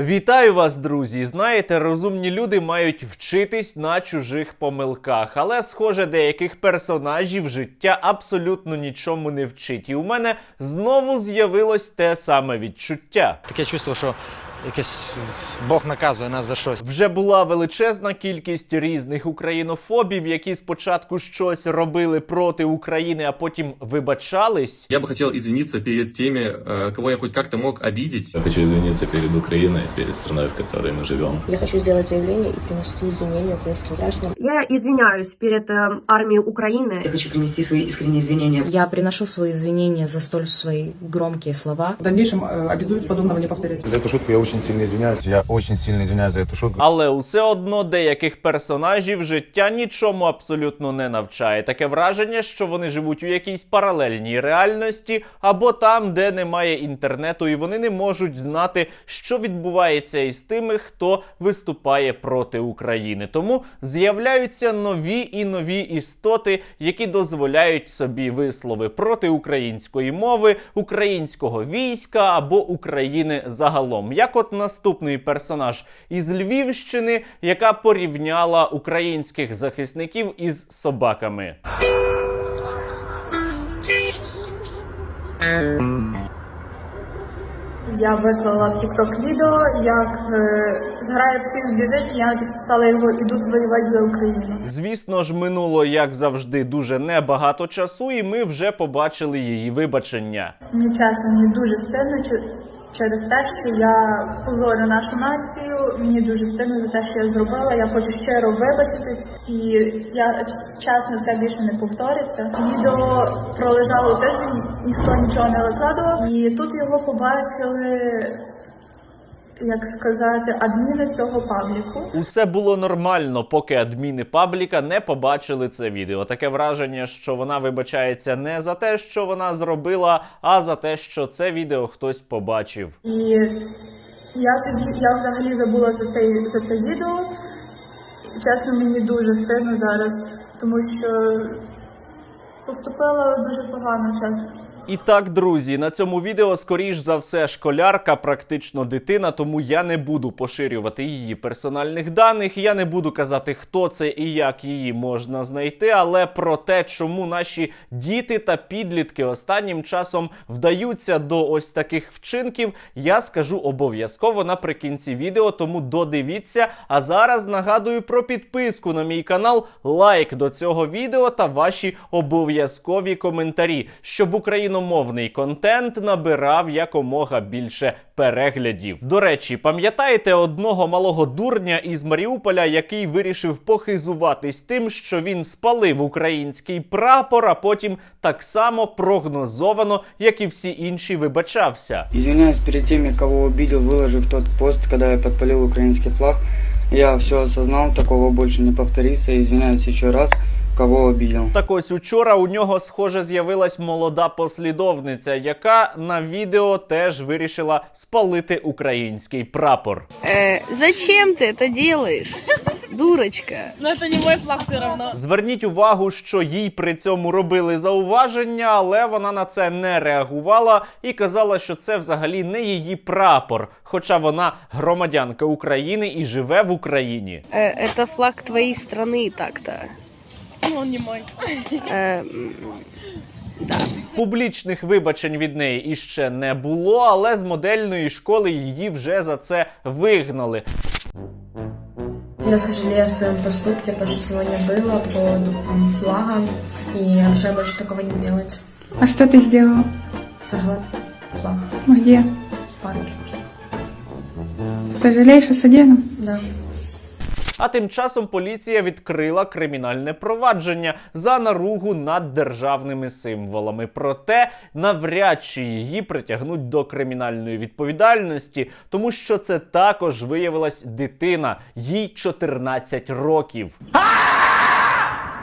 Вітаю вас, друзі! Знаєте, розумні люди мають вчитись на чужих помилках, але, схоже, деяких персонажів життя абсолютно нічому не вчить. І у мене знову з'явилось те саме відчуття. Таке чувство, що якесь Бог наказує нас за щось. Вже була величезна кількість різних українофобів, які спочатку щось робили проти України, а потім вибачались. Я бы хотел извиниться перед теми, э, кого я хоть как-то мог обидеть. Я хочу извиниться перед Украиной, перед страной, в которой мы живем. Я хочу сделать заявление и принести извинения украинским гражданам. Я извиняюсь перед э, армией Украины. Я хочу принести свои искренние извинения. Я приношу свои извинения за столь свои громкие слова. В дальнейшем э, обязуюсь подобного не повторять. За эту шутку я очень сильно извиняюсь. Я очень сильно извиняюсь за эту шутку. Але усе одно деяких персонажів життя нічому абсолютно не навчає. Таке враження, що вони живуть у якійсь паралельній реальності, або там, де немає інтернету, і вони не можуть знати, що відбувається із тими, хто виступає проти України. Тому з'являються нові і нові істоти, які дозволяють собі вислови проти української мови, українського війська або України загалом. Як от наступний персонаж із Львівщини, яка порівняла українських захисників із собаками. Я виклала в TikTok відео, як е, зграє біжить, і я підписала його ідуть воювати за Україну. Звісно ж, минуло як завжди дуже небагато часу, і ми вже побачили її вибачення. Мені чесно, мені дуже стидно через те, що я позорю нашу націю. Мені дуже стидно за те, що я зробила. Я хочу щиро вибачитись, і я чесно це більше не повториться. Відео пролежало тиждень, ніхто нічого не викладував, і тут його побачили. Як сказати, адміни цього пабліку. Усе було нормально, поки адміни пабліка не побачили це відео. Таке враження, що вона вибачається не за те, що вона зробила, а за те, що це відео хтось побачив. І я тоді я взагалі забула за це за це відео. І, чесно, мені дуже стидно зараз, тому що поступила дуже погано чесно. І так, друзі, на цьому відео скоріш за все школярка, практично дитина, тому я не буду поширювати її персональних даних. Я не буду казати, хто це і як її можна знайти. Але про те, чому наші діти та підлітки останнім часом вдаються до ось таких вчинків, я скажу обов'язково наприкінці відео. Тому додивіться. А зараз нагадую про підписку на мій канал, лайк до цього відео та ваші обов'язкові коментарі, щоб україномовний контент набирав якомога більше переглядів. До речі, пам'ятаєте одного малого дурня із Маріуполя, який вирішив похизуватись тим, що він спалив український прапор, а потім так само прогнозовано, як і всі інші, вибачався. Извиняюсь перед теми, кого обидел, выложив тот пост, когда я подпалил украинский флаг. Я все осознал, такого больше не повторится. Извиняюсь еще раз, кого обидел. Так ось учора у нього, схоже, з'явилась молода послідовниця, яка на відео теж вирішила спалити український прапор. Э, зачем ты это делаешь, дурочка? Зверніть увагу, що їй при цьому робили зауваження, але вона на це не реагувала і казала, що це взагалі не її прапор, хоча вона громадянка України і живе в Україні. Э, это флаг твоей страны так-то. Он не мой. Публічних вибачень від неї іще не було, але з модельної школи її вже за це вигнали. Я сожалею о своем поступке, то, что сегодня было под м, флагом, и обещаю больше такого не делать. А что ты сделал? Сожгла флаг Где? в парке. Сожалеешь о содеянном? Да. А тим часом поліція відкрила кримінальне провадження за наругу над державними символами. Проте навряд чи її притягнуть до кримінальної відповідальності, тому що це також виявилась дитина, їй 14 років.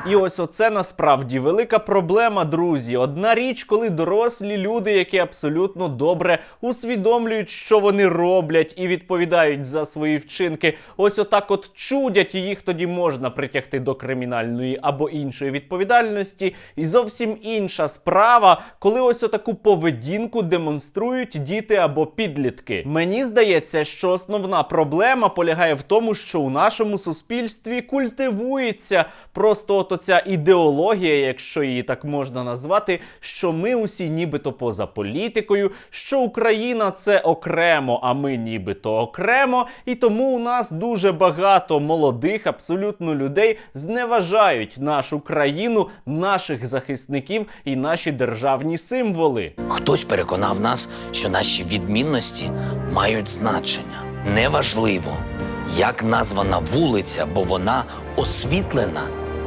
І ось оце насправді велика проблема, друзі. Одна річ, коли дорослі люди, які абсолютно добре усвідомлюють, що вони роблять, і відповідають за свої вчинки, ось отак от чудять, і їх тоді можна притягти до кримінальної або іншої відповідальності. І зовсім інша справа, коли ось отаку поведінку демонструють діти або підлітки. Мені здається, що основна проблема полягає в тому, що у нашому суспільстві культивується просто от оця ідеологія, якщо її так можна назвати, що ми усі нібито поза політикою, що Україна це окремо, а ми нібито окремо, і тому у нас дуже багато молодих абсолютно людей зневажають нашу країну, наших захисників і наші державні символи. Хтось переконав нас, що наші відмінності мають значення. Неважливо, як названа вулиця, бо вона освітлена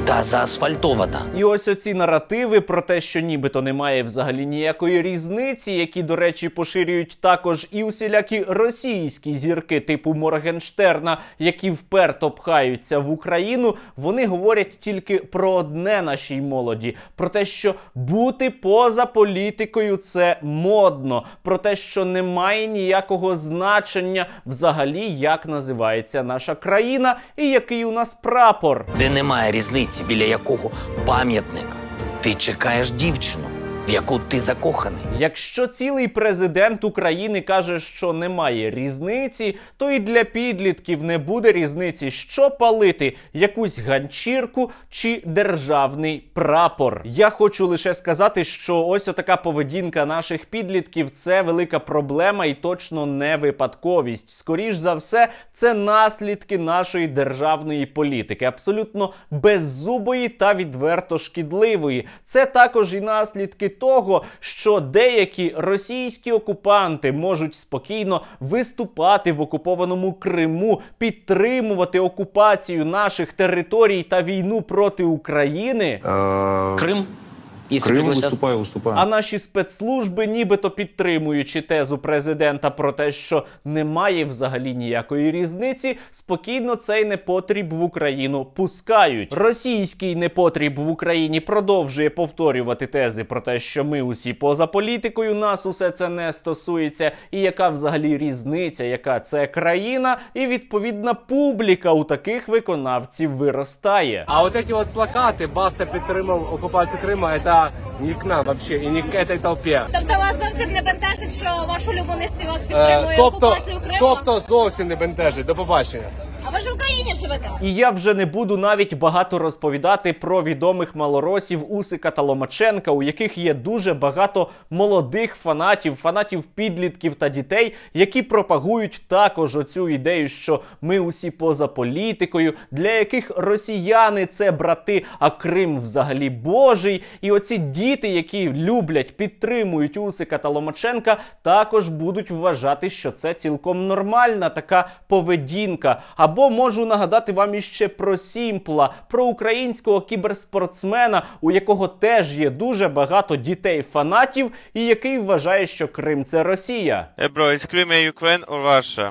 та заасфальтована. І ось оці наративи про те, що нібито немає взагалі ніякої різниці, які, до речі, поширюють також і усілякі російські зірки типу Моргенштерна, які вперто пхаються в Україну, вони говорять тільки про одне нашій молоді: про те, що бути поза політикою це модно, про те, що немає ніякого значення взагалі, як називається наша країна і який у нас прапор. де немає різниці, біля якого пам'ятника ти чекаєш дівчину, в яку ти закоханий. Якщо цілий президент України каже, що немає різниці, то і для підлітків не буде різниці, що палити якусь ганчірку чи державний прапор. Я хочу лише сказати, що ось така поведінка наших підлітків це велика проблема і точно не випадковість. Скоріш за все, це наслідки нашої державної політики, абсолютно беззубої та відверто шкідливої. Це також і наслідки того, що деякі російські окупанти можуть спокійно виступати в окупованому Криму, підтримувати окупацію наших територій та війну проти України. Крим, якщо Крым пригласят, выступаю, выступаю. А наші спецслужби, нібито підтримуючи тезу президента про те, що немає взагалі ніякої різниці, спокійно цей непотріб в Україну пускають. Російський непотріб в Україні продовжує повторювати тези про те, що ми усі поза політикою, нас усе це не стосується, і яка взагалі різниця, яка це країна, і відповідна публіка у таких виконавців виростає. А вот эти вот плакаты «Баста підтримав окупацію Крима» не к нам вообще і ні к этой толпі. Тобто вас зовсім не бентежить, що ваш улюблений співак підтримує Е, тобто, тобто зовсім не бентежить. До побачення. А ви ж в Україні живете? І я вже не буду навіть багато розповідати про відомих малоросів Усика та Ломаченка, у яких є дуже багато молодих фанатів, фанатів підлітків та дітей, які пропагують також оцю ідею, що ми усі поза політикою, для яких росіяни це брати, а Крим взагалі Божий. І оці діти, які люблять, підтримують Усика та Ломаченка, також будуть вважати, що це цілком нормальна така поведінка. Або можу нагадати вам іще про Сімпла, про українського кіберспортсмена, у якого теж є дуже багато дітей-фанатів, і який вважає, що Крим це Росія. Hey bro, is Crimea Ukraine or Russia?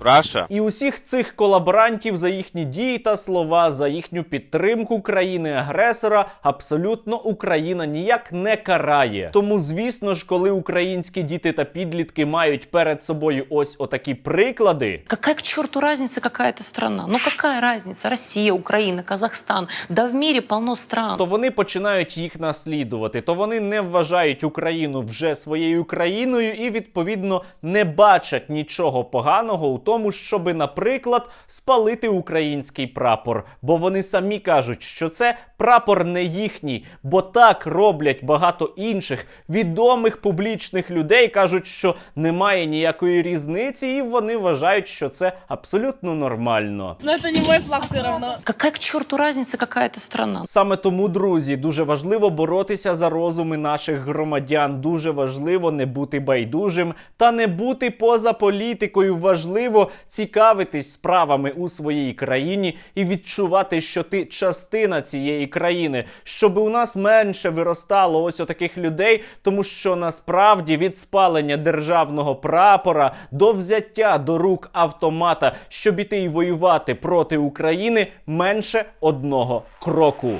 Russia? І усіх цих колаборантів за їхні дії та слова, за їхню підтримку країни-агресора, абсолютно Україна ніяк не карає. Тому, звісно ж, коли українські діти та підлітки мають перед собою ось отакі приклади, Какая к черту разница, какая это страна? Ну какая разница? Россия, Украина, Казахстан. Да в мире полно стран. то вони починають їх наслідувати, то вони не вважають Україну вже своєю країною і відповідно не бачать нічого поганого у тому, щоби, наприклад, спалити український прапор. Бо вони самі кажуть, що це прапор не їхній, бо так роблять багато інших відомих публічних людей, кажуть, що немає ніякої різниці, і вони вважають, що це абсолютно нормально. Ну це не мой флаг все одно. Какая к черту разница, какая это страна? Саме тому, друзі, дуже важливо боротися за розуми наших громадян. Дуже важливо не бути байдужим та не бути поза політикою. Важливо важливо цікавитись справами у своїй країні і відчувати, що ти частина цієї країни, щоб у нас менше виростало ось отаких людей, тому що насправді від спалення державного прапора до взяття до рук автомата, щоб іти і воювати проти України, менше одного кроку.